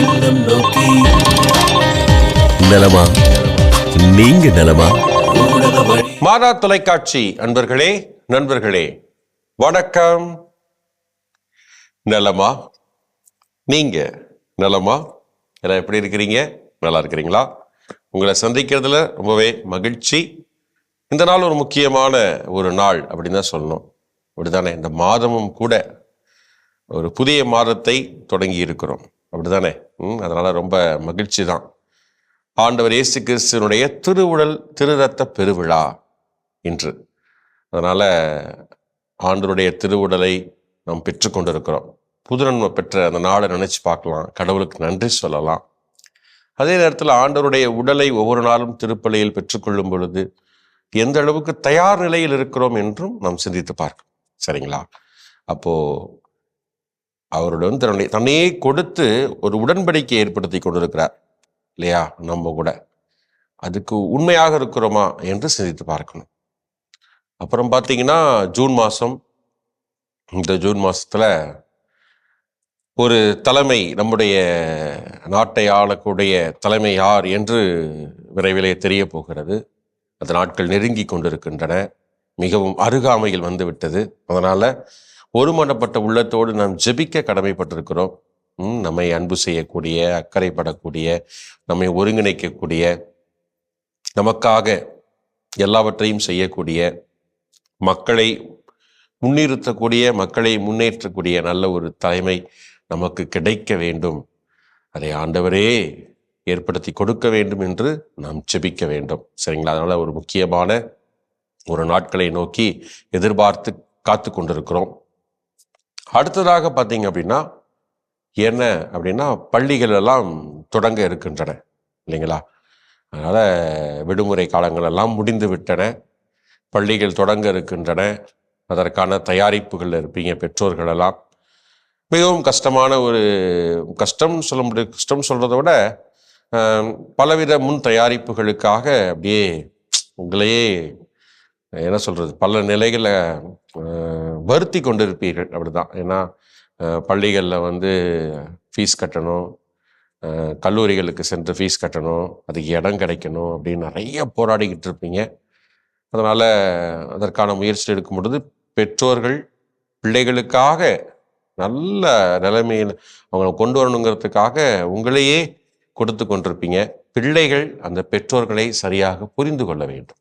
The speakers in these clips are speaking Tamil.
இல்லம் நோக்கி. நலமா? நீங்க நலமா? மாதா தொலைக்காட்சி அன்பர்களே நண்பர்களே வணக்கம். நலமா? நீங்க நலமா? எல்லாம் எப்படி இருக்கிறீங்க? நல்லா இருக்கிறீங்களா? உங்களை சந்திக்கிறதுல ரொம்பவே மகிழ்ச்சி. இந்த நாள் ஒரு முக்கியமான ஒரு நாள் அப்படின்னு தான் சொல்லணும். அப்படிதானே இந்த மாதமும் கூட ஒரு புதிய மாதத்தை தொடங்கி இருக்கிறோம். அப்படிதானே ம் அதனால ரொம்ப மகிழ்ச்சி தான் ஆண்டவர் இயேசு கிறிஸ்துவனுடைய திருவுடல் திருரத்த பெருவிழா இன்று. அதனால ஆண்டருடைய திருவுடலை நாம் பெற்றுக்கொண்டிருக்கிறோம் புது நன்மை பெற்ற அந்த நாளை நினைச்சு பார்க்கலாம். கடவுளுக்கு நன்றி சொல்லலாம். அதே நேரத்தில் ஆண்டவருடைய உடலை ஒவ்வொரு நாளும் திருப்பலியில் பெற்றுக்கொள்ளும் பொழுது எந்த அளவுக்கு தயார் நிலையில் இருக்கிறோம் என்றும் நாம் சிந்தித்து பார்க்கணும் சரிங்களா? அப்போது அவருடன் தன்னுடைய தன்னையே கொடுத்து ஒரு உடன்படிக்கை ஏற்படுத்தி கொண்டிருக்கிறார். இல்லையா? நம்ம கூட. அதுக்கு உண்மையாக இருக்கிறோமா என்று சிந்தித்து பார்க்கணும். அப்புறம் பார்த்தீங்கன்னா ஜூன் மாதம் இந்த ஜூன் மாதத்தில் ஒரு தலைமை நம்முடைய நாட்டை ஆளக்கூடிய தலைமை யார் என்று விரைவிலே தெரிய போகிறது. அந்த நாட்கள் நெருங்கி கொண்டிருக்கின்றன. மிகவும் அருகாமையில் வந்துவிட்டது அதனால் ஒருமனப்பட்ட உள்ளத்தோடு நாம் ஜெபிக்க கடமைப்பட்டிருக்கிறோம். நம்மை அன்பு செய்யக்கூடிய அக்கறைப்படக்கூடிய நம்மை ஒருங்கிணைக்கக்கூடிய நமக்காக எல்லாவற்றையும் செய்யக்கூடிய மக்களை முன்னிறுத்தக்கூடிய மக்களை முன்னேற்றக்கூடிய நல்ல ஒரு தலைமை நமக்கு கிடைக்க வேண்டும். அதை ஆண்டவரே ஏற்படுத்தி கொடுக்க வேண்டும் என்று நாம் செபிக்க வேண்டும். சரிங்களா? அதனால் ஒரு முக்கியமான ஒரு நாட்களை நோக்கி எதிர்பார்த்து காத்து கொண்டிருக்கிறோம் அடுத்ததாக பார்த்தீங்க அப்படின்னா என்ன அப்படின்னா பள்ளிகள் எல்லாம் தொடங்க இருக்கின்றன இல்லைங்களா? அதனால் விடுமுறை காலங்கள் எல்லாம் முடிந்து விட்டன பள்ளிகள் தொடங்க இருக்கின்றன அதற்கான தயாரிப்புகள் இருப்பீங்க பெற்றோர்களெல்லாம். மிகவும் கஷ்டமான ஒரு கஷ்டம் சொல்ல முடியும் கஷ்டம் சொல்கிறத விட பலவித முன் தயாரிப்புகளுக்காக அப்படியே உங்களையே என்ன சொல்கிறது பல நிலைகளை வருத்தி கொண்டிருப்பீர்கள் அப்படிதான். ஏன்னா பள்ளிகளில் வந்து ஃபீஸ் கட்டணும் கல்லூரிகளுக்கு சென்று ஃபீஸ் கட்டணும் அதுக்கு இடம் கிடைக்கணும் அப்படின்னு நிறைய போராடிக்கிட்டு இருப்பீங்க. அதனால் அதற்கான முயற்சி எடுக்கும் பொழுது பெற்றோர்கள் பிள்ளைகளுக்காக நல்ல நிலைமையில் அவங்களை கொண்டு வரணுங்கிறதுக்காக உங்களையே கொடுத்து கொண்டிருப்பீங்க. பிள்ளைகள் அந்த பெற்றோர்களை சரியாக புரிந்து கொள்ள வேண்டும்.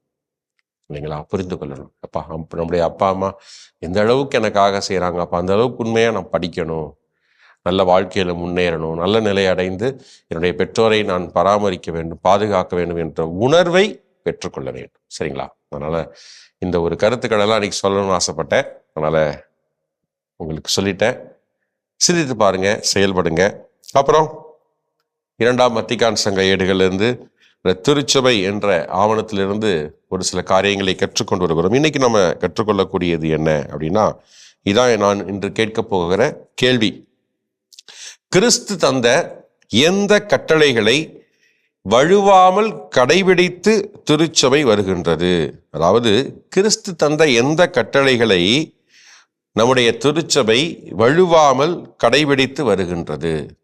இல்லைங்களா? புரிந்து கொள்ளணும். அப்பா நம்முடைய அப்பா அம்மா எந்த அளவுக்கு எனக்காக செய்கிறாங்க அப்போ அந்த அளவுக்கு உண்மையாக நான் படிக்கணும். நல்ல வாழ்க்கையில் முன்னேறணும். நல்ல நிலை அடைந்து என்னுடைய பெற்றோரை நான் பராமரிக்க வேண்டும் பாதுகாக்க வேண்டும் என்ற உணர்வை பெற்றுக்கொள்ள வேண்டும். சரிங்களா? அதனால் இந்த ஒரு கருத்துக்களெல்லாம் அன்றைக்கி சொல்லணும்னு ஆசைப்பட்டேன். அதனால் உங்களுக்கு சொல்லிட்டேன். சிந்தித்து பாருங்கள் செயல்படுங்க. அப்புறம் இரண்டாம் மத்திகான் சங்க ஏடுகள்லேருந்து திருச்சபை என்ற ஆவணத்திலிருந்து ஒரு சில காரியங்களை கற்றுக்கொண்டு வருகிறோம். இன்னைக்கு நம்ம கற்றுக்கொள்ளக்கூடியது என்ன அப்படின்னா இதான் நான் இன்று கேட்கப் போகிற கேள்வி. கிறிஸ்து தந்த எந்த கட்டளைகளை வழுவாமல் கடைபிடித்து திருச்சபை வருகின்றது? அதாவது கிறிஸ்து தந்த எந்த கட்டளைகளை நம்முடைய திருச்சபை வழுவாமல் கடைபிடித்து வருகின்றது?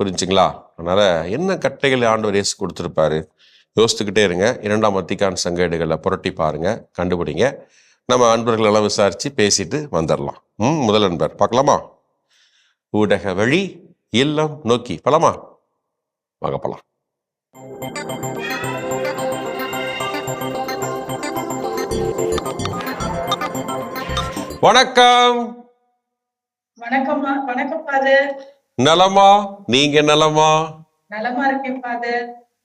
புரிஞ்சுங்களா? அதனால் என்ன கட்டைகளை ஆண்டவர் இயேசு கொடுத்துருப்பாரு? யோசித்துக்கிட்டே இருங்க. இரண்டாம் வத்திக்கான் சங்கேடுகளை புரட்டி பாருங்கள் கண்டுபிடிங்க. நம்ம அன்பர்களெல்லாம் விசாரித்து பேசிட்டு வந்துடலாம் ம் முதல் அன்பர். பார்க்கலாமா? ஊடக வழி இல்லம் நோக்கி. பழமா வாங்க வணக்கம். வணக்கம் வணக்கம் நலமா? நீங்க நலமா?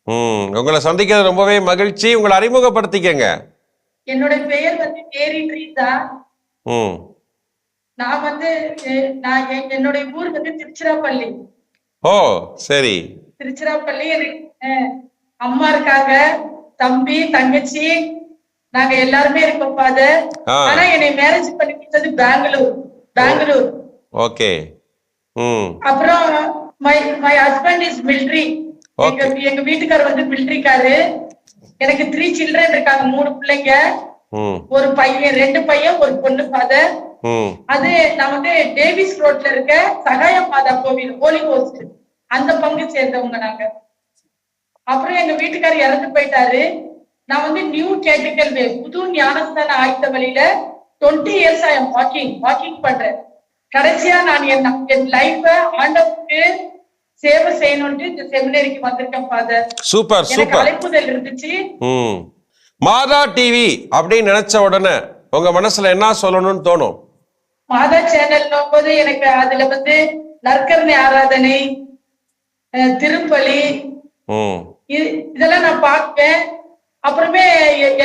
ம் உங்களை சந்திக்கிறது ரொம்பவே மகிழ்ச்சி. உங்களை அறிமுகப்படுத்திக்கங்க. என்னோட பெயர் வந்து மேரி ட்ரீசா. ம். நான் வந்து நான் எ- என்னுடைய ஊர் வந்து திருச்சிராப்பள்ளி. ஓ சரி. திருச்சிராப்பள்ளி அம்மா இருக்காங்க தம்பி தங்கச்சி. நாங்க எல்லாருமே இருக்கோம் ஃபாதர் ஆனா என்னை மேரேஜ் பண்ணி பெங்களூர் பெங்களூர். ஓகே. அப்புறம் my my husband is military எங்க எங்க வீட்டுக்காரர் வந்து மிலிட்ரிக்காரு எனக்கு த்ரீ சில்ட்ரன் இருக்காங்க மூணு பிள்ளைங்க. ஒரு பையன் ரெண்டு பையன் ஒரு பொண்ணு ஃபாதர் அது நான் வந்து டேவிஸ் ரோட்ல இருக்க சகாய மாதா கோவில் ஹோலி கோஸ்ட் அந்த பங்கு சேர்ந்தவங்க நாங்க. அப்புறம் எங்க வீட்டுக்காரர் இறந்து போயிட்டாரு. நான் வந்து நியூ கேட்டிக்கல் வே புது ஞானஸ்தான ஆயுத வழியில twenty years I am walking walking பண்றேன். கடைசியா நான் என் என் லைஃப ஆண்டவருக்கு சேவை செய்யணும்னு இந்த செமினரிக்கு வந்திருக்கேன் ஃபாதர் சூப்பர் சூப்பர். அழைப்புதல் இருந்துச்சு. ம். மாதா டிவி அப்படின்னு நினைச்ச உடனே உங்க மனசுல என்ன சொல்லணும்னு தோணும்? மாதா சேனல் போது எனக்கு அதுல வந்து நற்கரணை ஆராதனை திருப்பலி இதெல்லாம் நான் பார்ப்பேன். அப்புறமே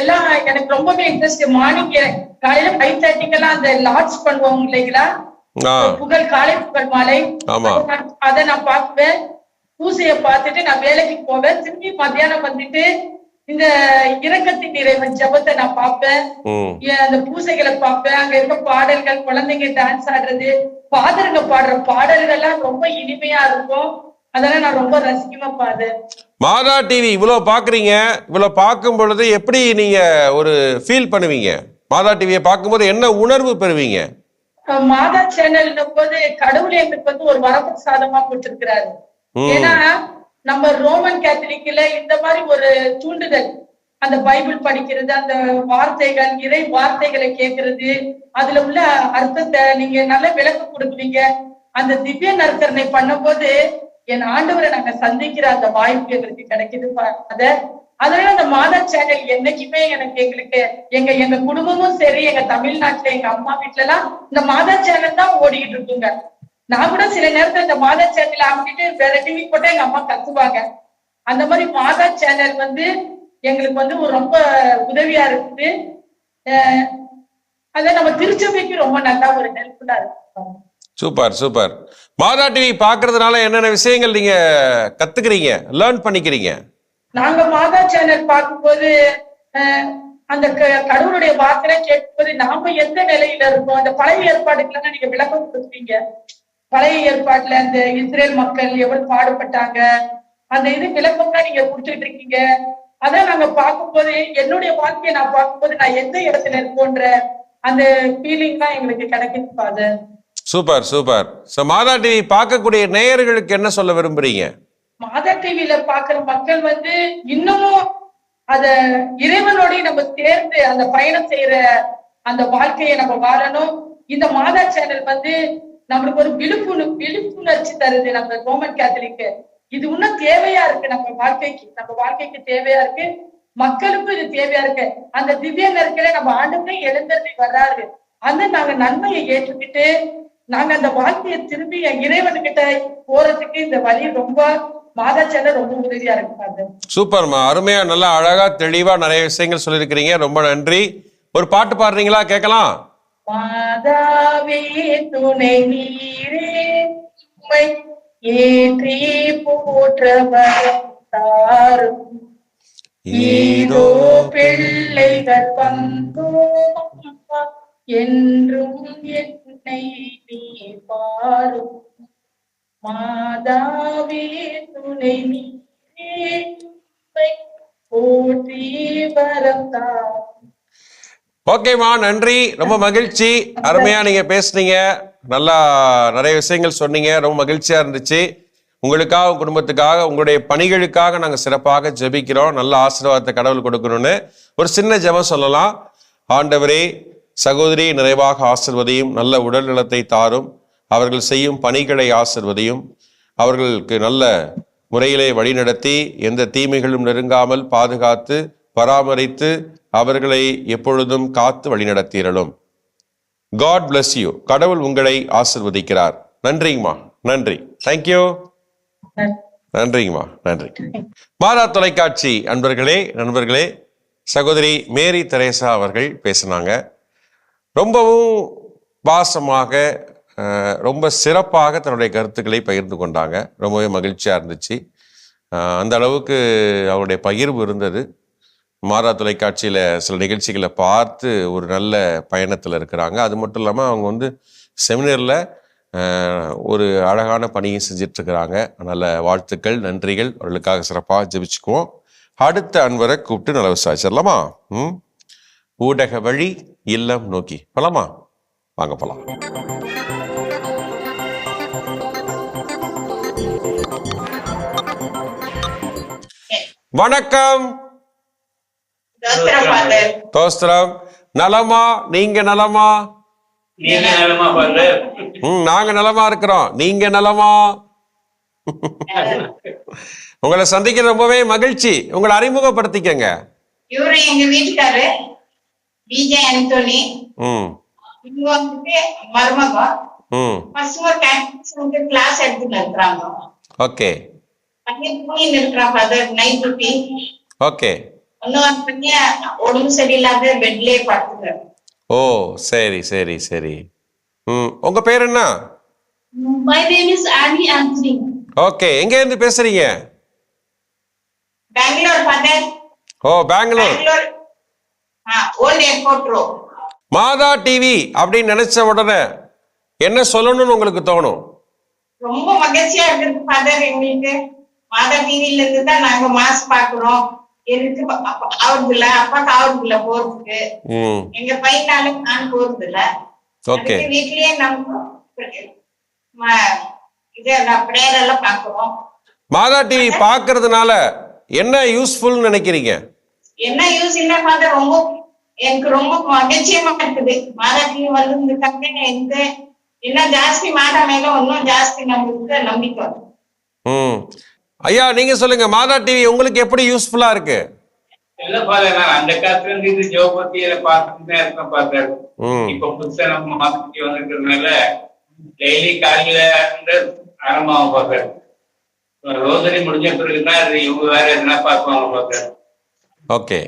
எல்லாம் எனக்கு ரொம்பவே இன்ட்ரெஸ்ட் மார்னிங் காலையில ஃபைவ் தேர்ட்டிக்கெல்லாம் அந்த லாட்ச் பண்ணுவோம் இல்லைங்களா? புகழ் காலை புகழ் மாலை. அதை நான்- பார்ப்பேன் பூசையை பார்த்துட்டு நான் வேலைக்கு போவேன். திரும்பி மத்தியானம் வந்துட்டு இந்த இரக்கத்தின் இறைவன் ஜெபத்தை நான் பார்ப்பேன். ஏன் அந்த பூசைகளை பார்ப்பேன். அங்க இருக்க பாடல்கள் குழந்தைங்க டான்ஸ் ஆடுறது பாதருங்க பாடுற பாடல்கள்லாம் ரொம்ப இனிமையா இருக்கும். அதெல்லாம் நான் ரொம்ப ரசிக்குமா பாது மாதா டிவி இவ்வளோ பார்க்குறீங்க. இவ்வளோ பார்க்கும் பொழுது எப்படி நீங்க ஒரு ஃபீல் பண்ணுவீங்க? மாதா டிவியை பார்க்கும்போது என்ன உணர்வு பெறுவீங்க? மாதா சேனல்னும் போது கடவுள் எங்களுக்கு வந்து ஒரு வரப்பிரசாதமா கொடுத்திருக்கிறாரு. ம். ஏன்னா நம்ம ரோமன் கேத்தலிக்ல இந்த மாதிரி ஒரு தூண்டுதல் அந்த பைபிள் படிக்கிறது அந்த வார்த்தைகள் இறை வார்த்தைகளை கேட்கறது அதுல உள்ள அர்த்தத்தை நீங்க நல்ல விளக்கம் கொடுக்குறீங்க. அந்த திவ்ய நற்கரணை பண்ணும்போது என் ஆண்டவரை நாங்க சந்திக்கிற அந்த வாய்ப்பு எங்களுக்கு கிடைக்குது அத அதனால அந்த மாதா சேனல் என்னைக்குமே எனக்கு எங்களுக்கு எங்க எங்க குடும்பமும் சரி எங்க தமிழ்நாட்டுல எங்க அம்மா வீட்டுல எல்லாம் இந்த மாதா சேனல் தான் ஓடிக்கிட்டு இருக்குங்க. நான் கூட சில நேரத்துல இந்த மாதா சேனல் அமைக்கிட்டு வேற டிவி போட்டா எங்க அம்மா கத்துவாங்க. அந்த மாதிரி மாதா சேனல் வந்து எங்களுக்கு வந்து ரொம்ப உதவியா இருக்குது. அதான் நம்ம திருச்சபைக்கு ரொம்ப நல்லா ஒரு ஹெல்ப்ஃபுல்லா இருக்கும். Super super. மாதா டிவி பார்க்கறதுனால என்னென்ன விஷயங்கள் நீங்க கத்துக்கிறீங்க லேர்ன் பண்ணிக்கிறீங்க? நாங்க மாதா சேனல் பார்க்கும்போது அந்த க- கடவுளுடைய வார்த்தை கேட்கும்போது நாம எந்த நிலையில இருக்கோம்? அந்த பழைய ஏற்பாடுக்கெல்லாம் நீங்க விளக்கம் கொடுப்பீங்க பழைய ஏற்பாட்டுல அந்த இஸ்ரேல் மக்கள் எவ்வளவு பாடுபட்டாங்க? அந்த இது விளக்கம்லாம் நீங்க கொடுத்துட்டு இருக்கீங்க அதான் நாங்க பார்க்கும்போது என்னுடைய வாழ்க்கையை நான் பார்க்கும்போது நான் எந்த இடத்துல இருக்கோன்ற அந்த ஃபீலிங் தான் எங்களுக்கு கிடைக்குது father super super. So Matha TV பார்க்கக்கூடிய நேயர்களுக்கு என்ன சொல்ல விரும்புறீங்க? மாதா டிவில பாக்குற மக்கள் வந்து இன்னமும் அத இறைவனோடய நம்ம சேர்ந்து அந்த பயணம் செய்யற அந்த வாழ்க்கையை நம்ம வாழணும். இந்த மாதா சேனல் வந்து நம்மளுக்கு ஒரு விழிப்புணர் விழிப்புணர்ச்சி தருது நம்ம ரோமன் கேத்தலிக்கு இது இன்னும் தேவையா இருக்கு நம்ம வாழ்க்கைக்கு. நம்ம வாழ்க்கைக்கு தேவையா இருக்கு. மக்களுக்கும் இது தேவையா இருக்கு. அந்த திவ்ய நெருக்கல நம்ம ஆண்டுமே எழுந்தது வர்றாரு. அந்த நாங்க நன்மையை ஏற்றுக்கிட்டு நாங்க அந்த வாழ்க்கையை திரும்பி இறைவன்கிட்ட போறதுக்கு இந்த வழி ரொம்ப ரொம்ப உதவியா இருக்கு சூப்பர்மா அருமையா நல்லா அழகா தெளிவா நிறைய விஷயங்கள் சொல்லியிருக்கிறீங்க. ரொம்ப நன்றி. ஒரு பாட்டு பாடுறீங்களா? கேட்கலாம். மாதாவே துணை நீரே ஏற்றி பிள்ளைகள் என்றும் என்னை நீ பாரும். மாதாவே துணை போற்றி வரத்தா ஓகேம்மா நன்றி. ரொம்ப மகிழ்ச்சி. அருமையா நீங்க பேசுனீங்க. நல்லா நிறைய விஷயங்கள் சொன்னீங்க. ரொம்ப மகிழ்ச்சியா இருந்துச்சு. உங்களுக்காக உங்க குடும்பத்துக்காக உங்களுடைய பணிகளுக்காக நாங்கள் சிறப்பாக ஜெபிக்கிறோம். நல்ல ஆசீர்வாதத்தை கடவுள் கொடுக்கணும்னு. ஒரு சின்ன ஜெபம் சொல்லலாம். ஆண்டவரே சகோதரி நிறைவாக ஆசிர்வதையும் நல்ல உடல் நலத்தை தாரும். அவர்கள் செய்யும் பணிகளை ஆசிர்வதையும் அவர்களுக்கு நல்ல முறையிலே வழிநடத்தி எந்த தீமைகளும் நெருங்காமல் பாதுகாத்து பராமரித்து அவர்களை எப்பொழுதும் காத்து வழிநடத்திரலும். காட் பிளஸ் யூ கடவுள் உங்களை ஆசிர்வதிக்கிறார். நன்றிங்கம்மா. நன்றி. தேங்க்யூ நன்றிங்கம்மா. நன்றி. மாதா தொலைக்காட்சி அன்பர்களே நண்பர்களே சகோதரி மேரி தெரேசா அவர்கள் பேசினாங்க. ரொம்பவும் பாசமாக ரொம்ப சிறப்பாக தன்னுடைய கருத்துக்களை பகிர்ந்து கொண்டாங்க. ரொம்பவே மகிழ்ச்சியாக இருந்துச்சு. அந்த அளவுக்கு அவருடைய பகிர்வு இருந்தது. மாறா தொலைக்காட்சியில் சில நிகழ்ச்சிகளை பார்த்து ஒரு நல்ல பயணத்தில் இருக்கிறாங்க. அது மட்டும் இல்லாமல் அவங்க வந்து செமினரில் ஒரு அழகான பணியும் செஞ்சிட்ருக்கிறாங்க. நல்ல வாழ்த்துக்கள் நன்றிகள். அவர்களுக்காக சிறப்பாக ஜெபிச்சுக்குவோம். அடுத்த அன்பரை கூப்பிட்டு நல்ல விசாரிச்சிடலாமா ம்? ஊடக வழி இல்லம் நோக்கி. போலாமா? வாங்க போகலாம் வணக்கம். தோஸ்திரம் நலமா? நீங்க நலமா? நீங்க நலமா இருக்கிறோம். நீங்க நலமா? உங்களை சந்திக்க ரொம்பவே மகிழ்ச்சி. உங்களை அறிமுகப்படுத்திக்கங்க. இவரு எங்க வீட்டுக்காரு? விஜய் அந்தோனி ம். இவங்க வந்துட்டு மருமகம். ம். பசங்க கேம்பஸ் வந்து கிளாஸ் எடுத்துட்டு இருக்கிறாங்க ஓகே. ஓகே ஓ சரி சரி சரி. ம் உங்க பேர் என்ன. ஓகே எங்க இருந்து பேசுறீங்க? Bangalore father oh Bangalore Bangalore old airport road Matha TV அப்படின்னு நினைச்ச உடனே என்ன சொல்லணும்னு உங்களுக்கு தோணும்? ரொம்ப மகிழ்ச்சியா ஃபாதர் எங்களுக்கு. மாதா டிவில இருந்து தான் நாங்க மாஸ் பாக்குறோம். எனக்கு இல்ல அப்பாக்கு இல்ல போறதுக்கு. எங்க பையனால நான் போறது இல்ல ஓகே வீட்லயே நம்ம இது பிரேயர் எல்லாம் பாக்குறோம். மாதா டிவி பார்க்கறதுனால என்ன யூஸ்ஃபுல்னு நினைக்கிறீங்க? என்ன யூஸ் இல்ல ஃபாதர் ரொம்ப எனக்கு ரொம்ப மகிழ்ச்சியமா இருக்குது. மாதா டிவி வந்து இந்த கம்பெனி எந்த இன்னும் ஜாஸ்தி மாதா மேல இன்னும் ஜாஸ்தி நம்மளுக்கு நம்பிக்கை ஐயா நீங்க சொல்லுங்க மாதா டிவி உங்களுக்கு எப்படி யூஸ்ஃபுல்லா இருக்கு? அந்த காலத்துல இருந்து இது ஜோபத்தியில பார்த்துட்டு இருக்கேன் ஃபாதர் ம். இப்ப புதுசா நம்ம மாத்தி வந்துருக்கிறதுனால டெய்லி காலையில இருந்து முடிஞ்ச பிறகுதான் அது இவங்க வேற எதுனா பார்ப்பாங்க ஃபாதர் ஓகே.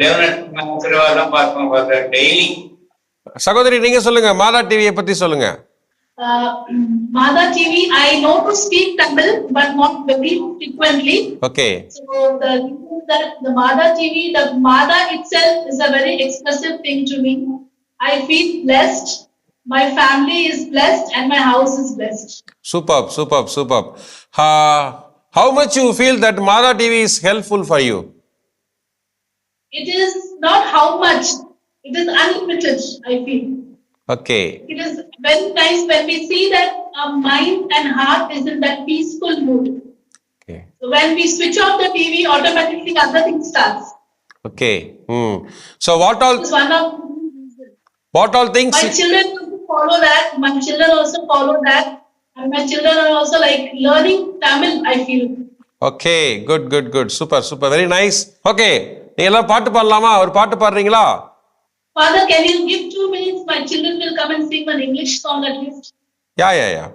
தேவநாட்டு டெய்லி சகோதரி நீங்க சொல்லுங்க மாதா டிவியை பத்தி சொல்லுங்க. Uh, Mada TV, I know to speak Tamil, but not very frequently. Okay. So the that the Mother TV, the Mada itself is a very expressive thing to me. I feel blessed. My family is blessed, and my house is blessed. Superb, superb, superb. Uh, how much you feel that Mada TV is helpful for you? It is not how much. It is unlimited. I feel. Okay It is very nice when we see that our mind and heart is in that peaceful mood. Okay So when we switch off the TV, automatically other things starts. Okay hmm so what all It's one of the reasons. What all things My children also follow that. My children also follow that. And my children are also like learning Tamil, I feel. Okay good good good super super very nice okay நீங்க எல்லாம் பாட்டு பாடலாமா ஒரு பாட்டு பாடுறீங்களா Father, can you give two minutes? My children will come and sing an English song at least. Yeah yeah yeah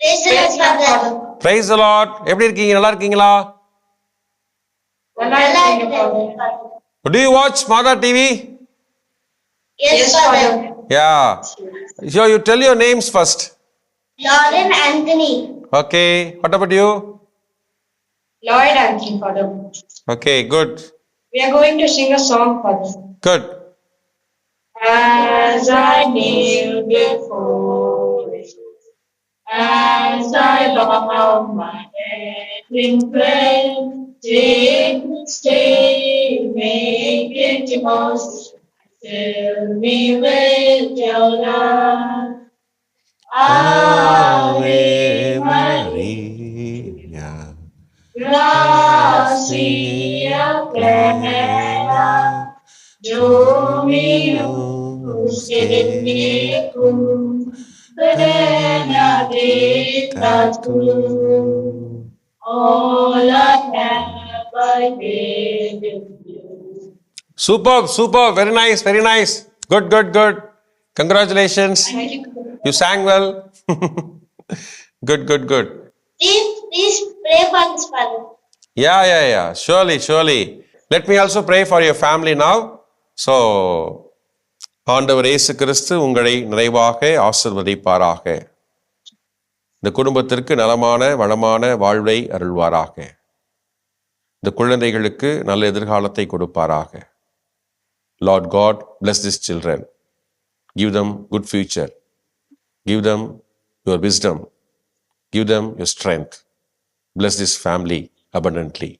Praise God, Father. Praise lord எப்படி இருக்கீங்க நல்லா இருக்கீங்களா நல்லா இருக்கீங்க, Father. Do you watch Madha TV Yes, Father. Yeah yo you tell your names first Lauren Anthony. Okay what about you Lloyd Anthony, Father. Okay good We are going to sing a song, Father. Good As I kneel before you, as I bow my head in prayer, stay, make it yours, fill me with your love. Ave Maria, gracia plena, Superb, superb, very nice, very nice. Good, good, good. Congratulations. You. you sang well. good, good, good. Please, please pray for this, Father. Yeah, yeah, yeah. Surely, surely. Let me also pray for your family now. So, ஆண்டவர் இயேசு கிறிஸ்து உங்களை நிறைவாக ஆசிர்வதிப்பாராக இந்த குடும்பத்திற்கு நலமான வளமான வாழ்வை அருள்வாராக இந்த குழந்தைகளுக்கு நல்ல எதிர்காலத்தை கொடுப்பாராக Lord God bless this children give them good future give them your wisdom give them your strength bless this family abundantly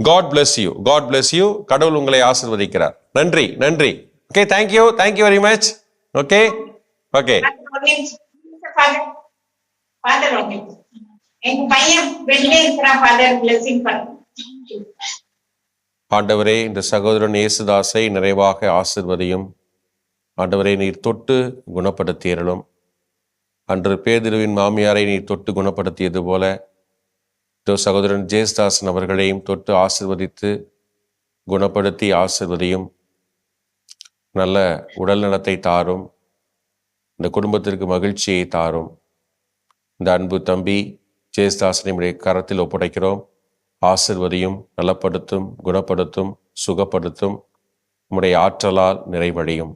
God bless you God bless you கடவுள் உங்களை ஆசிர்வதிக்கிறார் நன்றி நன்றி okay thank you thank you very much okay okay father okay எங்க பையன் வெளியே இருக்கிறான் ஃபாதர் பிளஸிங் பண்ணு. ஆண்டவரே இந்த சகோதரன் இயேசுதாஸை நிறைவாக ஆசிர்வதியும். ஆண்டவரே நீர் தொட்டு குணப்படுத்தியறலும் அன்று பேதிருவின் மாமியாரை நீர் தொட்டு குணப்படுத்தியது போல இதோ சகோதரன் ஜேசுதாசன் அவர்களையும் தொட்டு ஆசிர்வதித்து குணப்படுத்தி ஆசிர்வதியும். நல்ல உடல் நலத்தை தாரும் இந்த குடும்பத்திற்கு மகிழ்ச்சியை தாரும். இந்த அன்பு தம்பி ஜேசுதாசனை உடைய கரத்தில் ஒப்படைக்கிறோம். ஆசிர்வதியும் நலப்படுத்தும் குணப்படுத்தும் சுகப்படுத்தும் உம்முடைய ஆற்றலால் நிறைவடையும்.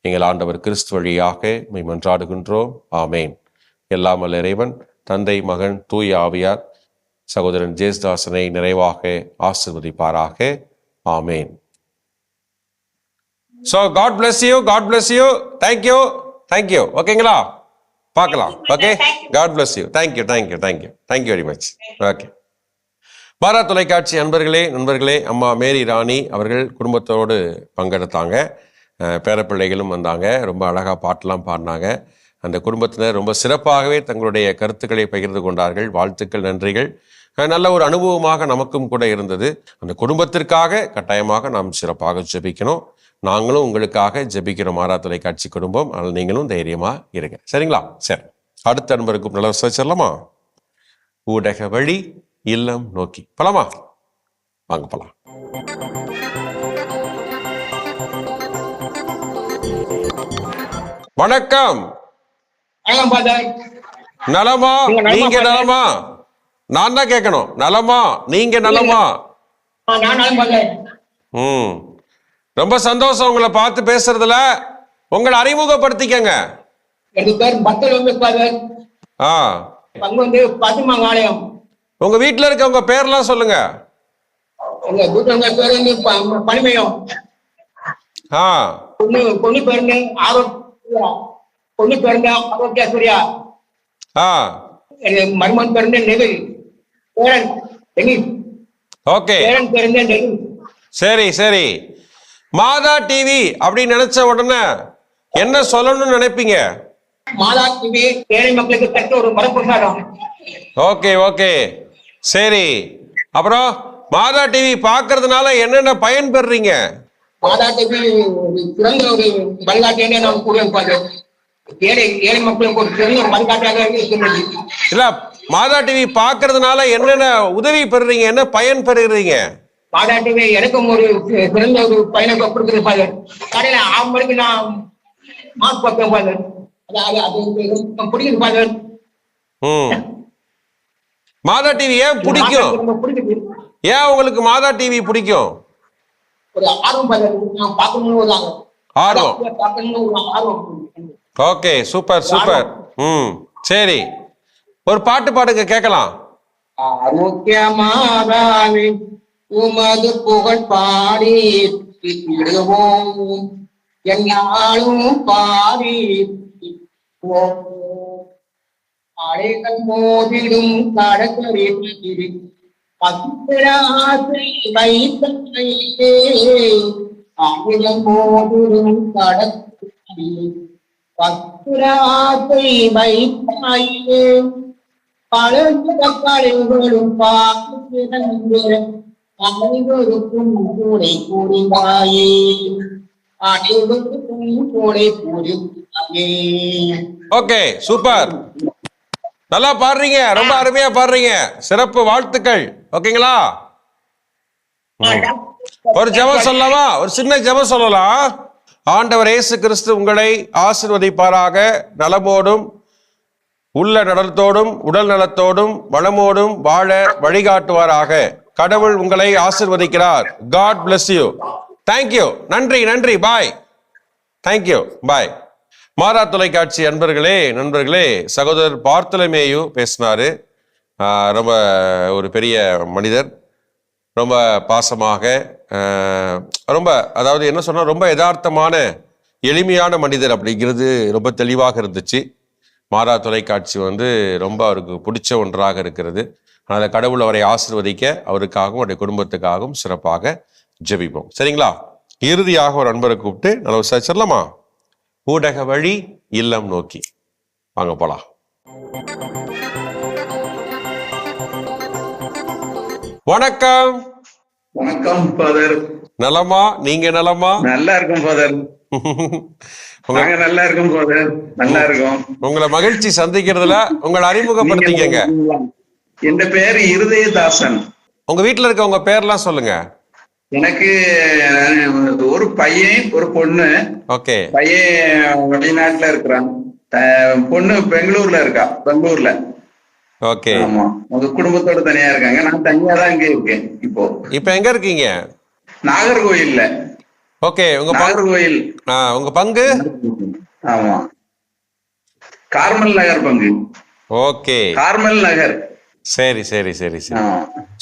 எங்கள் ஆண்டவர் கிறிஸ்து வழியாக மன்றாடுகின்றோம். ஆமேன். எல்லாமல் இறைவன் தந்தை மகன் தூய் ஆவியார் சகோதரன் ஜேஸ்தாசனை நிறைவாக ஆசிர்வதிப்பாராக. Amen. So God bless you God bless you thank you thank you ஓகேங்களா பார்க்கலாம். Okay God bless you thank you thank you thank you thank you very much okay பாரா தொலைக்காட்சி அன்பர்களே நண்பர்களே அம்மா மேரி ராணி அவர்கள் குடும்பத்தோடு பங்கெடுத்தாங்க. பேரப்பிள்ளைகளும் வந்தாங்க. ரொம்ப அழகாக பாட்டெல்லாம் பாடினாங்க. அந்த குடும்பத்தினர் ரொம்ப சிறப்பாகவே தங்களுடைய கருத்துக்களை பகிர்ந்து கொண்டார்கள். வாழ்த்துக்கள் நன்றிகள். நல்ல ஒரு அனுபவமாக நமக்கும் கூட இருந்தது. அந்த குடும்பத்திற்காக கட்டாயமாக நாம் சிறப்பாக ஜெபிக்கணும். நாங்களும் உங்களுக்காக ஜெபிக்கிறோம் மாறா தொலைக்காட்சி குடும்பம் அதனால் நீங்களும் தைரியமா இருங்க. சரிங்களா? சரி. அடுத்த அன்பருக்கும் நல்ல வச்சிடலாமா ஊடக வழி இல்லம் நோக்கி. போலாமா? வாங்க போலாம். வணக்கம். நலமா? நீங்க. நலமா? நான் தான் கேட்கணும். நலமா? நீங்க நலமா? ம். ரொம்ப சந்தோஷம் உங்களை பார்த்து பேசுறதுல. உங்களை அறிமுகப்படுத்திக்கங்க. ஆ. உங்க வீட்ல இருக்க உங்க பேர்லாம் சொல்லுங்க. வீட்டுல ஆ. பொண்ணு பொண்ணு பேர் வந்து ஆரோக்கியா பொண்ணு பேர் வந்து ஆரோக்கியேஸ்வரியா ஆ. மருமன் பேர் வந்து நெவில் பேரன் டெனிஸ் ஓகே. சரி சரி. மாதா டிவி அப்படின்னு நினைச்ச உடனே என்ன சொல்லணும்னு நினைப்பீங்க? மாதா டிவி ஏழை மக்களுக்கு தக்க ஒரு வரப்பிரசாதம். Okay okay. சரி. அப்புறம் மாதா டிவி பார்க்கறதுனால என்னென்ன பயன் பெறுறீங்க மாதா டிவி சிறந்த ஒரு நான் கூறுவேன் ஃபாதர் ஏழை ஏழை மக்களுக்கு ஒரு சிறந்த ஒரு இருக்கின்றது இல்ல மாதா டிவி பார்க்கறதுனால என்னென்ன உதவி பெறுறீங்க? என்ன பயன் பெறுகிறீங்க பாராட்டுவே எனக்கும் ஒரு சிறந்த ஒரு பயணம் கொடுக்குது ஃபாதர். காலையில ஆறு மணிக்கு நான் மார்க் பார்ப்பேன் ஃபாதர். அது அது பிடிக்குது ஃபாதர். மாதா டிவி ஏன் பிடிக்கும்? ஏன் உங்களுக்கு மாதா டிவி பிடிக்கும்? ஒரு ஆர்வம் ஃபாதர். நான் பார்க்கணும்னு ஒரு ஆர்வம். ஆர்வம். பார்க்கணும்னு ஒரு ஆர்வம். Okay super super. ம் சரி. ஒரு பாட்டு பாடுங்க கேட்கலாம். ஆரோக்கியமாதாவே உமது புகழ் பாடி விடுவோம். என்னாலும் பாடி அலைகள் மோதிடும் கடற்கரை பத்திராசை வைத்தே அலைகள் மோதிடும் கடற்கரை பத்திராசை வைத்தாயே பழங்களும் பார்த்து அனைவருக்கும் கூடை கூறினாயே. அனைவருக்கும் கூடை கூறினாயே. Okay super. நல்லா பாடுறீங்க ரொம்ப அருமையா பாடுறீங்க. சிறப்பு வாழ்த்துக்கள் ஓகேங்களா. ஒரு ஜெபம் சொல்லலாமா? ஒரு சின்ன ஜெபம் சொல்லலாம். ஆண்டவர் இயேசு கிறிஸ்து உங்களை ஆசிர்வதிப்பாராக நலமோடும் உள்ள நடத்தோடும் உடல் நலத்தோடும் வளமோடும் வாழ வழிகாட்டுவாராக. கடவுள் உங்களை ஆசிர்வதிக்கிறார். God bless you thank you நன்றி நன்றி. பாய் தேங்க்யூ பாய் மாறா தொலைக்காட்சி அன்பர்களே நண்பர்களே சகோதரர் பார்த்தலமேயு பேசினாரு. ரொம்ப ஒரு பெரிய மனிதர். ரொம்ப பாசமாக ரொம்ப அதாவது என்ன சொன்னால் ரொம்ப யதார்த்தமான எளிமையான மனிதர் அப்படிங்கிறது ரொம்ப தெளிவாக இருந்துச்சு. மாறா தொலைக்காட்சி வந்து ரொம்ப அவருக்கு பிடிச்ச ஒன்றாக இருக்கிறது. அதனால் கடவுள் அவரை ஆசிர்வதிக்க அவருக்காகவும் அவருடைய குடும்பத்துக்காகவும் சிறப்பாக ஜெபிப்போம். சரிங்களா? இறுதியாக ஒரு நண்பரை கூப்பிட்டு நல்லா விசாரிச்சிடலாமா? ஊடக வழி இல்லம் நோக்கி. வாங்க போலாம். வணக்கம். வணக்கம் ஃபாதர். நலமா? நீங்க நலமா? நல்லா இருக்கும் நாங்க நல்லா இருக்கோம் ஃபாதர் நல்லா இருக்கோம் உங்களை மகிழ்ச்சி சந்திக்கிறதுல உங்களை அறிமுகப்படுத்திக்கங்க என் பேர்? இருதயதாசன். உங்க வீட்டுல இருக்க உங்க பேர்லாம் சொல்லுங்க. எனக்கு ஒரு பையன் ஒரு பொண்ணு. ஓகே. பையன் வெளிநாட்டுல இருக்கிறான். பொண்ணு பெங்களூர்ல இருக்கா? பெங்களூர்ல. ஓகே. ஆமா. உங்க குடும்பத்தோட தனியா இருக்காங்க. நான் தனியா தான் இங்க இருக்கேன் இப்போ. இப்ப எங்க இருக்கீங்க? நாகர்கோயில்ல. ஓகே உங்க நாகர்கோயில். உங்க பங்கு? ஆமா. கார்மல் நகர் பங்கு. ஓகே. கார்மல் நகர். சரி சரி சரி சரி.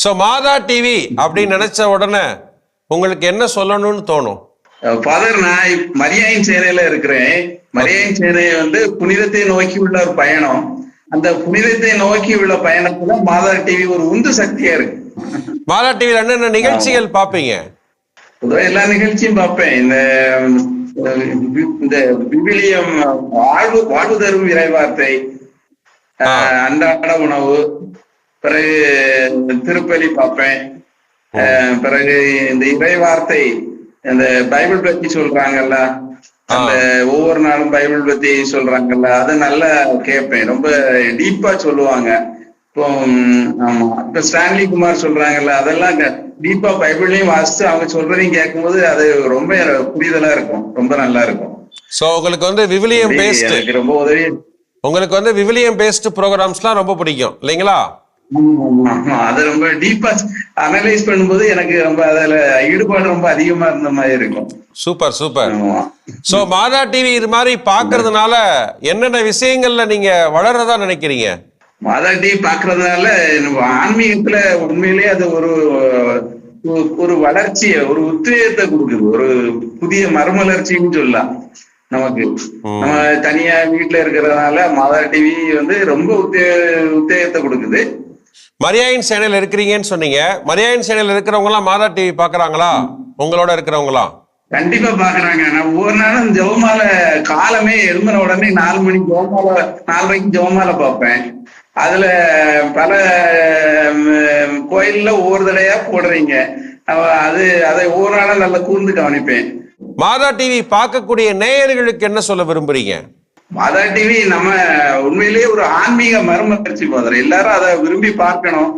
சோ மாதா டிவி அப்படின்னு நினைச்ச உடனே உங்களுக்கு என்ன சொல்லணும்னு தோணும்? ஃபாதர் நான் மரியாயின் சேனையில இருக்கிறேன். மரியாயின் சேனை வந்து புனிதத்தை நோக்கி உள்ள ஒரு பயணம். அந்த புனிதத்தை நோக்கி உள்ள பயணத்துல மாதா டிவி ஒரு உந்து சக்தியா இருக்கு. மாதா டிவில என்னென்ன நிகழ்ச்சிகள் பாப்பீங்க? பொதுவா எல்லா நிகழ்ச்சியும் பார்ப்பேன். இந்த இந்த விவிலியம் வாழ்வு வாழ்வு தரும் இறைவார்த்தை அன்றாட உணவு பிறகு திருப்பலி பார்ப்பேன். பிறகு இந்த இறைவார்த்தை இந்த பைபிள் பத்தி சொல்றாங்கல்ல அந்த ஒவ்வொரு நாளும் பைபிள் பத்தி சொல்றாங்கல்ல அதை நல்லா கேட்பேன். ரொம்ப டீப்பா சொல்லுவாங்க. இப்போ ஆமா. இப்ப ஸ்டான்லி குமார் சொல்றாங்கல்ல அதெல்லாம் டீப்பா பைபிள்லயும் வாசிச்சு அவங்க சொல்றதையும் கேட்கும்போது அது ரொம்ப புரிதலா இருக்கும். ரொம்ப நல்லா இருக்கும். சோ உங்களுக்கு வந்து விவிலியம் பேஸ்ட் ரொம்ப உதவி. உங்களுக்கு வந்து விவிலியம் பேஸ்ட் ப்ரோக்ராம்ஸ்லாம் ரொம்ப பிடிக்கும் இல்லைங்களா. அது ரொம்ப டீப்பா அனலைஸ் பண்ணும்போது எனக்கு ரொம்ப அதுல ஈடுபாடு ரொம்ப அதிகமா இருந்த மாதிரி இருக்கும். Super super. So Matha TV இது மாதிரி பாக்குறதுனால என்னென்ன விஷயங்கள்ல நீங்க வளர்றதா நினைக்கிறீங்க? மாதா டிவி பாக்குறதுனால ஆன்மீகத்துல உண்மையிலேயே அது ஒரு ஒரு- வளர்ச்சியை ஒரு உத்வேகத்தை கொடுக்குது. ஒரு புதிய மறுமலர்ச்சின்னு சொல்லலாம் நமக்கு. நம்ம தனியா வீட்டுல இருக்கிறதுனால மாதா டிவி வந்து ரொம்ப உத்தே உத்தேகத்தை கொடுக்குது. மரியாயின் சேனல் இருக்கிறீங்கன்னு சொன்னீங்க. மரியாயின் சேனல் இருக்கிறவங்க எல்லாம் மாதா டிவி பாக்குறாங்களா உங்களோட இருக்கிறவங்களாம் கண்டிப்பா பாக்குறாங்க நான் ஒவ்வொரு நாளும் ஜெவமால காலமே எழும்பின உடனே நாலு மணிக்கு ஜெவமால நாலு மணிக்கு ஜெவமால பார்ப்பேன். அதுல பல கோயில்ல ஒவ்வொரு தடையா போடுறீங்க. அது அதை ஒவ்வொரு நாளும் நல்லா கூர்ந்து கவனிப்பேன். மாதா டிவி பார்க்கக்கூடிய நேயர்களுக்கு என்ன சொல்ல விரும்புறீங்க? மாதா டிவி நம்ம உண்மையிலேயே ஒரு ஆன்மீக மறுமலர்ச்சி போதும் எல்லாரும் அதை விரும்பி பார்க்கணும்.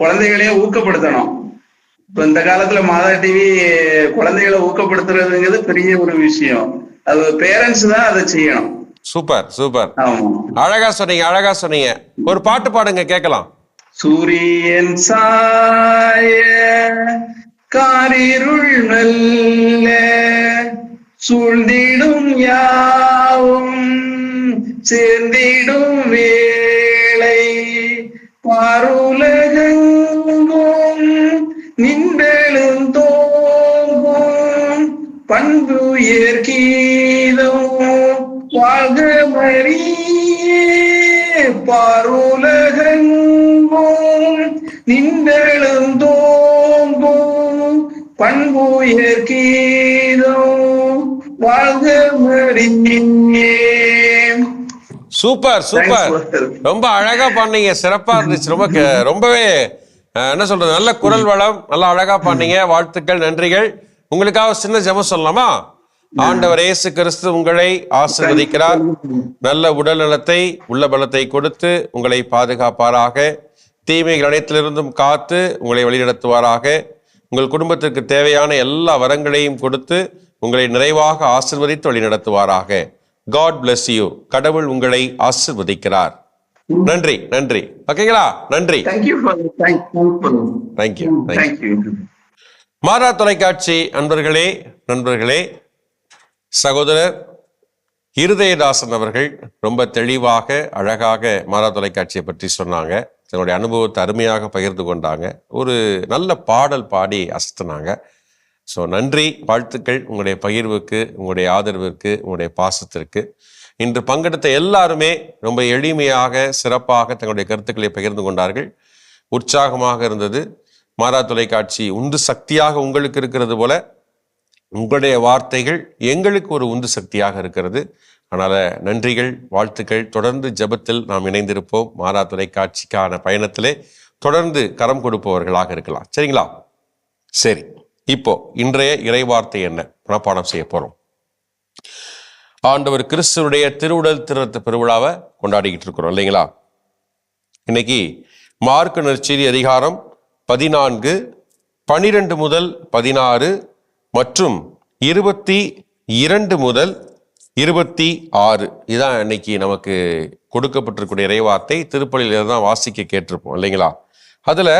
குழந்தைகளையும் ஊக்கப்படுத்தணும். இப்ப இந்த காலத்துல மாதா டிவி குழந்தைகளை ஊக்கப்படுத்துறதுங்கிறது பெரிய ஒரு விஷயம். அது பேரண்ட்ஸ் தான் அதை செய்யணும். Super super. அழகா சொன்னீங்க அழகா சொன்னீங்க. ஒரு பாட்டு பாடுங்க கேட்கலாம். சூரியன் சாய காரிருள் மெல்ல சூழ்ந்திடும் யாவும் சேர்ந்திடும் வேளை. பாருலகெங்கும் நின்றெழும் தோங்கும் பண்புயர் கீதம் மரியே பாருலகெங்கும் நின்றெழும் தோங்கும் பண்புயர் கீதம் வாழ்க மரியே சூப்பர். சூப்பர் ரொம்ப அழகா பாடுனீங்க சிறப்பா இருந்துச்சு. ரொம்ப ரொம்பவே என்ன சொல்றது நல்ல குரல் வளம் நல்லா அழகா பாடுனீங்க வாழ்த்துக்கள் நன்றிகள். உங்களுக்காக சின்ன ஜெபம் சொல்லலாமா? ஆண்டவர் இயேசு கிறிஸ்து உங்களை ஆசீர்வதிக்கிறார். நல்ல உடல் நலத்தை உள்ள பலத்தை கொடுத்து உங்களை பாதுகாப்பாராக. தீமைகள் அனைத்திலிருந்தும் காத்து உங்களை வழிநடத்துவாராக. உங்கள் குடும்பத்திற்கு தேவையான எல்லா வரங்களையும் கொடுத்து உங்களை நிறைவாக ஆசிர்வதித்து வழிநடத்துவாராக. காட் bless யூ கடவுள் உங்களை ஆசிர்வதிக்கிறார். நன்றி நன்றி. ஓகேங்களா? நன்றி. தேங்க்யூ தேங்க்யூ மாதா தொலைக்காட்சி அன்பர்களே நண்பர்களே சகோதரர் இருதயதாசன் அவர்கள் ரொம்ப தெளிவாக அழகாக மாதா தொலைக்காட்சியை பற்றி சொன்னாங்க. தன்னுடைய அனுபவத்தை அருமையாக பகிர்ந்து கொண்டாங்க. ஒரு நல்ல பாடல் பாடி அசத்தினாங்க. ஸோ நன்றி வாழ்த்துக்கள் உங்களுடைய பகிர்வுக்கு உங்களுடைய ஆதரவிற்கு உங்களுடைய பாசத்திற்கு. இன்று பங்கெடுத்த எல்லாருமே ரொம்ப எளிமையாக சிறப்பாக தங்களுடைய கருத்துக்களை பகிர்ந்து கொண்டார்கள். உற்சாகமாக இருந்தது. மாறா தொலைக்காட்சி உந்து சக்தியாக உங்களுக்கு இருக்கிறது போல உங்களுடைய வார்த்தைகள் எங்களுக்கு ஒரு உந்து சக்தியாக இருக்கிறது. அதனால் நன்றிகள் வாழ்த்துக்கள். தொடர்ந்து ஜெபத்தில் நாம் இணைந்திருப்போம். மாதா தொலைக்காட்சிக்கான பயணத்திலே தொடர்ந்து கரம் கொடுப்பவர்களாக இருக்கலாம். சரிங்களா? சரி இப்போ இன்றைய இறைவார்த்தை என்ன? மனப்பாடம் செய்ய போகிறோம் ஆண்டவர் கிறிஸ்துவனுடைய திருவுடல் திருத்த பெருவிழாவை கொண்டாடிக்கிட்டு இருக்கிறோம் இல்லைங்களா? இன்னைக்கு மார்க் நற்செய்தி அதிகாரம் பதினான்கு பனிரெண்டு முதல் பதினாறு மற்றும் இருபத்தி இரண்டு முதல் இருபத்தி ஆறு. இதான் இன்னைக்கு நமக்கு கொடுக்கப்பட்டிருக்கூடிய இறைவார்த்தை. திருப்பலியில தான் வாசிக்க கேட்டிருப்போம் இல்லைங்களா? அதில்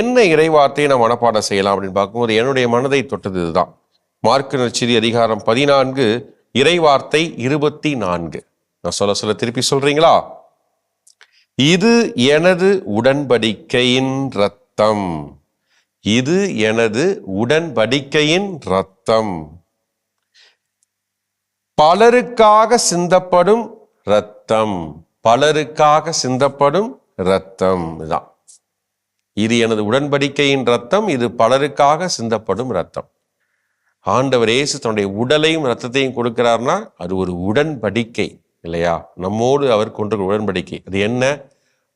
என்ன இறைவார்த்தையை நான் மனப்பாடம் செய்யலாம் அப்படின்னு பார்க்கும்போது என்னுடைய மனதை தொட்டது இதுதான். மார்க்கு நற்செய்தி அதிகாரம் பதினான்கு இறைவார்த்தை இருபத்தி நான்கு. நான் சொல்ல சொல்ல திருப்பி சொல்றீங்களா? இது எனது உடன்படிக்கையின் ரத்தம் இது எனது உடன்படிக்கையின் ரத்தம் பலருக்காக சிந்தப்படும் ரத்தம் பலருக்காக சிந்தப்படும் ரத்தம் தான் இது எனது உடன்படிக்கையின் ரத்தம் இது பலருக்காக சிந்தப்படும் ரத்தம் ஆண்டவர் இயேசு தன்னுடைய உடலையும் ரத்தத்தையும் கொடுக்கிறார்னா அது ஒரு உடன்படிக்கை இல்லையா? நம்மோடு அவர் கொண்ட உடன்படிக்கை. அது என்ன?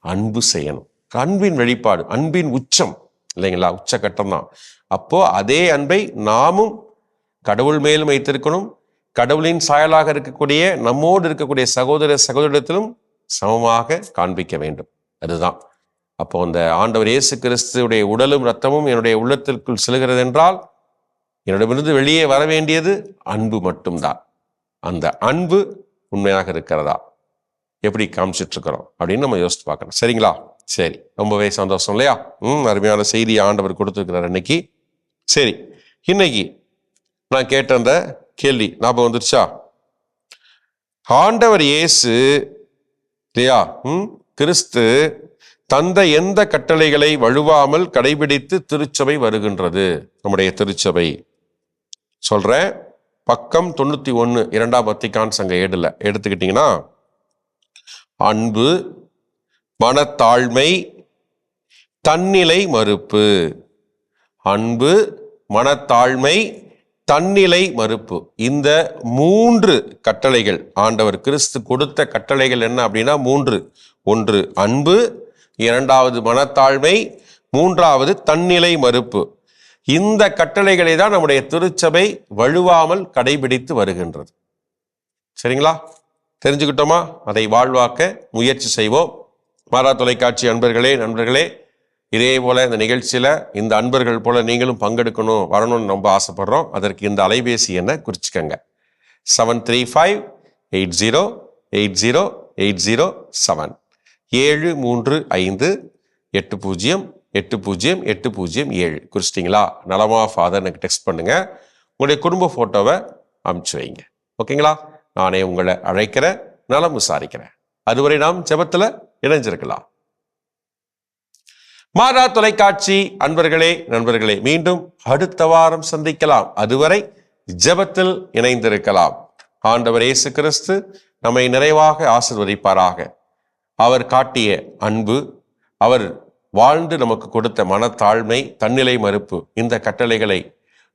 அன்பு செய்யணும். அன்பின் வெளிப்பாடு அன்பின் உச்சம். இல்லைங்களா? உச்சகட்டம் தான். அப்போ அதே அன்பை நாமும் கடவுள் மேலும் வைத்திருக்கணும். கடவுளின் சாயலாக இருக்கக்கூடிய நம்மோடு இருக்கக்கூடிய சகோதர சகோதரத்திலும் சமமாக காண்பிக்க வேண்டும். அதுதான். அப்போ அந்த ஆண்டவர் இயேசு கிறிஸ்துடைய உடலும் ரத்தமும் என்னுடைய உள்ளத்திற்குள் செல்கிறது என்றால் என்னிடமிருந்து வெளியே வர வேண்டியது அன்பு மட்டும்தான். அந்த அன்பு உண்மையாக இருக்கிறதா? எப்படி காமிச்சிட்ருக்கிறோம் அப்படின்னு நம்ம யோசித்து பார்க்கணும். சரிங்களா? சரி. ரொம்பவே சந்தோஷம் இல்லையா? ம் அருமையான செய்தி ஆண்டவர் கொடுத்துருக்கிறார் இன்னைக்கு சரி இன்னைக்கு நான் கேட்ட அந்த கேள்வி ஞாபகம் வந்துருச்சா? ஆண்டவர் இயேசு இல்லையா? ம் கிறிஸ்து தந்த எந்த கட்டளைகளை வழுவாமல் கடைபிடித்து திருச்சபை வருகின்றது? நம்முடைய திருச்சபை. சொல்றேன் பக்கம் தொண்ணூத்தி ஒன்று இரண்டாம் பத்திக்கான் சங்க ஏடுல எடுத்துக்கிட்டீங்கன்னா அன்பு மனத்தாழ்மை தன்னிலை மறுப்பு. அன்பு மனத்தாழ்மை தன்னிலை மறுப்பு. இந்த மூன்று கட்டளைகள் ஆண்டவர் கிறிஸ்து கொடுத்த கட்டளைகள் என்ன அப்படின்னா மூன்று. ஒன்று அன்பு இரண்டாவது மனத்தாழ்மை மூன்றாவது தன்னிலை மறுப்பு. இந்த கட்டளைகளை தான் நம்முடைய திருச்சபை வழுவாமல் கடைபிடித்து வருகின்றது. சரிங்களா? தெரிஞ்சுக்கிட்டோமா? அதை வாழ்வாக்க முயற்சி செய்வோம். மாறா தொலைக்காட்சி அன்பர்களே நண்பர்களே இதே போல் இந்த நிகழ்ச்சியில் இந்த அன்பர்கள் போல் நீங்களும் பங்கெடுக்கணும் வரணும்னு ரொம்ப ஆசைப்படுறோம். அதற்கு இந்த அலைபேசி எண்ணை குறிச்சிக்கங்க. Seven three five eight zero eight zero eight zero seven ஏழு மூன்று ஐந்து எட்டு பூஜ்ஜியம் எட்டு பூஜ்ஜியம் எட்டு பூஜ்ஜியம் ஏழு. குறிச்சிட்டிங்களா? நலமா ஃபாதர் எனக்கு டெக்ஸ்ட் பண்ணுங்கள் உங்களுடைய குடும்ப ஃபோட்டோவை அமுச்சு வைங்க. ஓகேங்களா நானே உங்களை அழைக்கிறேன் நலம் விசாரிக்கிறேன். அதுவரை நாம் செபத்தில் இணைஞ்சிருக்கலாம். மாதா தொலைக்காட்சி. அன்பர்களே நண்பர்களே மீண்டும் அடுத்த வாரம் சந்திக்கலாம். அதுவரை ஜெபத்தில் இணைந்திருக்கலாம். ஆண்டவர் இயேசு கிறிஸ்து நம்மை நிறைவாக ஆசிர்வதிப்பாராக. அவர் காட்டிய அன்பு அவர் வாழ்ந்து நமக்கு கொடுத்த மனத்தாழ்மை தன்னிலை மறுப்பு இந்த கட்டளைகளை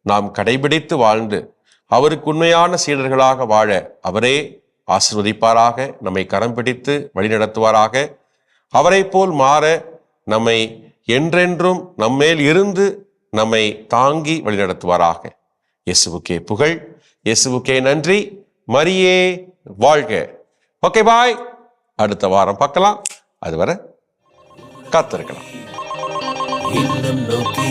நாம் கடைபிடித்து வாழ்ந்து அவருக்கு உண்மையான சீடர்களாக வாழ அவரே ஆசிர்வதிப்பாராக நம்மை கரம் பிடித்து வழிநடத்துவாராக. அவரை போல் மாற நம்மை என்றென்றும் நம்மேல் இருந்து நம்மை தாங்கி வழிநடத்துவாராக. இயேசுவுக்கே புகழ் இயேசுவுக்கே நன்றி. மரியே வாழ்க. ஓகே பாய் அடுத்த வாரம் பார்க்கலாம். அதுவரை காத்திருக்கலாம். இல்லம் நோக்கி